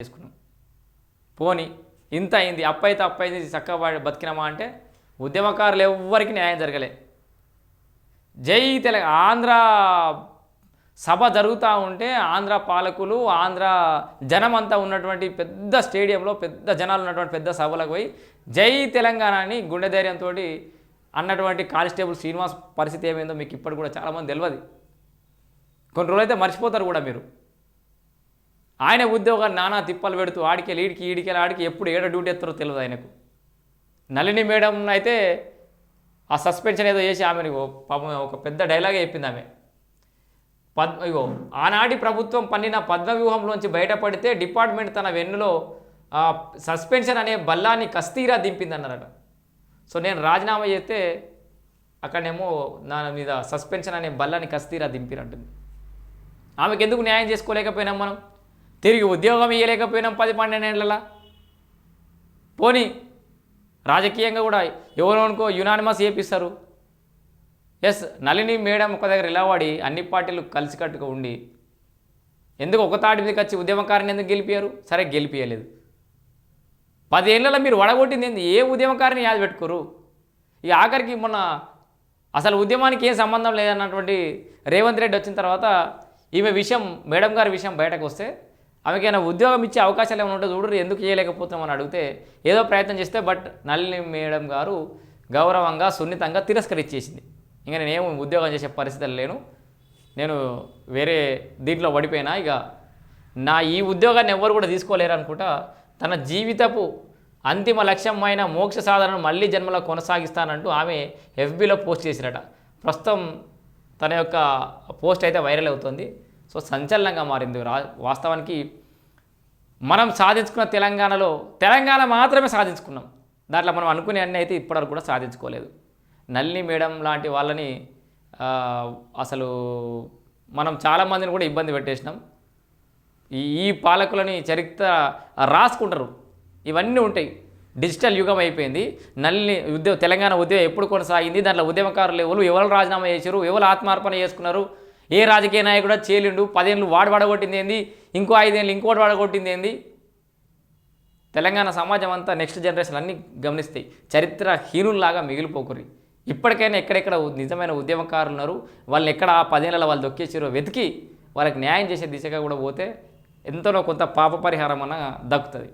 చేసుకున్నాం. పోని ఇంత అయింది అప్పైతే అయితే చక్కగా బతికినామా అంటే ఉద్యమకారులు ఎవ్వరికి న్యాయం జరగలే. జై తెలంగాణ ఆంధ్ర సభ జరుగుతూ ఉంటే ఆంధ్ర పాలకులు ఆంధ్ర జనం అంతా ఉన్నటువంటి పెద్ద స్టేడియంలో పెద్ద జనాలు ఉన్నటువంటి పెద్ద సభలకు పోయి జై తెలంగాణ అని గుండె ధైర్యంతో అన్నటువంటి కానిస్టేబుల్ శ్రీనివాస్ పరిస్థితి ఏమైందో మీకు ఇప్పటికి కూడా చాలామంది తెలియదు కొన్ని రోజులైతే మర్చిపోతారు కూడా మీరు. ఆయన ఉద్యోగాలు నానా తిప్పలు పెడుతూ ఆడికెళ్ళి ఈడికి ఈడికెళ్ళి ఆడికి ఎప్పుడు ఏడ డ్యూటీ ఎత్తారో తెలియదు ఆయనకు. నళిని మేడం అయితే ఆ సస్పెన్షన్ ఏదో చేసి ఆమెను పాపం ఒక పెద్ద డైలాగే చెప్పింది ఆమె. పద్ ఇగో ఆనాటి ప్రభుత్వం పన్నిన పద్మవ్యూహంలోంచి బయటపడితే డిపార్ట్మెంట్ తన వెన్నులో సస్పెన్షన్ అనే బల్లాన్ని కస్తీరా దింపిందన్నారట. సో నేను రాజీనామా చేస్తే అక్కడనేమో నా మీద సస్పెన్షన్ అనే బల్లాన్ని కస్తీరా దింపిరంటుంది. ఆమెకు ఎందుకు న్యాయం చేసుకోలేకపోయినాం మనం? తిరిగి ఉద్యోగం ఇవ్వలేకపోయినాం పది పన్నెండేళ్ళలో పోనీ రాజకీయంగా కూడా ఎవరు అనుకో యునానిమస్ చేపిస్తారు. ఎస్ నళిని మేడం ఒక దగ్గర నిలబడి అన్ని పార్టీలు కలిసికట్టుగా ఉండి ఎందుకు ఒక తాటి మీదకి వచ్చి ఉద్యమకారిని ఎందుకు గెలిపారు సరే గెలిపించలేదు పదేళ్ళలో మీరు వడగొట్టింది ఏంది? ఏ ఉద్యమకారిని యాద పెట్టుకోరు? ఈ ఆఖరికి మొన్న అసలు ఉద్యమానికి ఏం సంబంధం లేదన్నటువంటి రేవంత్ రెడ్డి వచ్చిన తర్వాత ఈమె విషయం మేడం గారి విషయం బయటకు వస్తే ఆమెకైనా ఉద్యోగం ఇచ్చే అవకాశాలు ఏమైనా ఉంటే చూడరు ఎందుకు చేయలేకపోతున్నామని అడిగితే ఏదో ప్రయత్నం చేస్తే బట్ నళిని మేడం గారు గౌరవంగా సున్నితంగా తిరస్కరించేసింది. ఇంకా నేనేం ఉద్యోగం చేసే పరిస్థితులు లేను. నేను వేరే దీంట్లో పడిపోయినా ఇక నా ఈ ఉద్యోగాన్ని ఎవ్వరు కూడా తీసుకోలేరు అనుకుంటా తన జీవితపు అంతిమ లక్ష్యమైన మోక్ష సాధనను మళ్ళీ జన్మలో కొనసాగిస్తానంటూ ఆమె ఎఫ్బీలో పోస్ట్ చేసినట ప్రస్తుతం తన యొక్క పోస్ట్ అయితే వైరల్ అవుతుంది. సో సంచలనంగా మారింది. రా వాస్తవానికి మనం సాధించుకున్న తెలంగాణలో తెలంగాణ మాత్రమే సాధించుకున్నాం. దాంట్లో మనం అనుకునే అన్నీ అయితే ఇప్పటివరకు కూడా సాధించుకోలేదు. నల్లి మేడం లాంటి వాళ్ళని అసలు మనం చాలామందిని కూడా ఇబ్బంది పెట్టేసినాం. ఈ ఈ పాలకులని చరిత్ర రాసుకుంటారు. ఇవన్నీ ఉంటాయి. డిజిటల్ యుగం అయిపోయింది. నల్లి ఉద్యోగ తెలంగాణ ఉద్యోగం ఎప్పుడు కొనసాగింది? దాంట్లో ఉద్యమకారులు ఎవరు? ఎవరు రాజీనామా చేశారు? ఎవరు ఆత్మార్పణ చేసుకున్నారు? ఏ రాజకీయ నాయకుడు చేలిండు పదేళ్ళు వాడు వడగొట్టింది ఏంది? ఇంకో ఐదేళ్ళు ఇంకోటి వడగొట్టింది ఏంది? తెలంగాణ సమాజం అంతా నెక్స్ట్ జనరేషన్ అన్నీ గమనిస్తాయి. చరిత్ర హీనుల్లాగా మిగిలిపోకురి ఇప్పటికైనా ఎక్కడెక్కడ నిజమైన ఉద్యమకారులు ఉన్నారు? వాళ్ళని ఎక్కడ ఆ పదేళ్ళ వాళ్ళు దొక్కేసారో వెతికి వాళ్ళకి న్యాయం చేసే దిశగా కూడా పోతే ఎంతనో కొంత పాప పరిహారం అన్న దక్కుతుంది.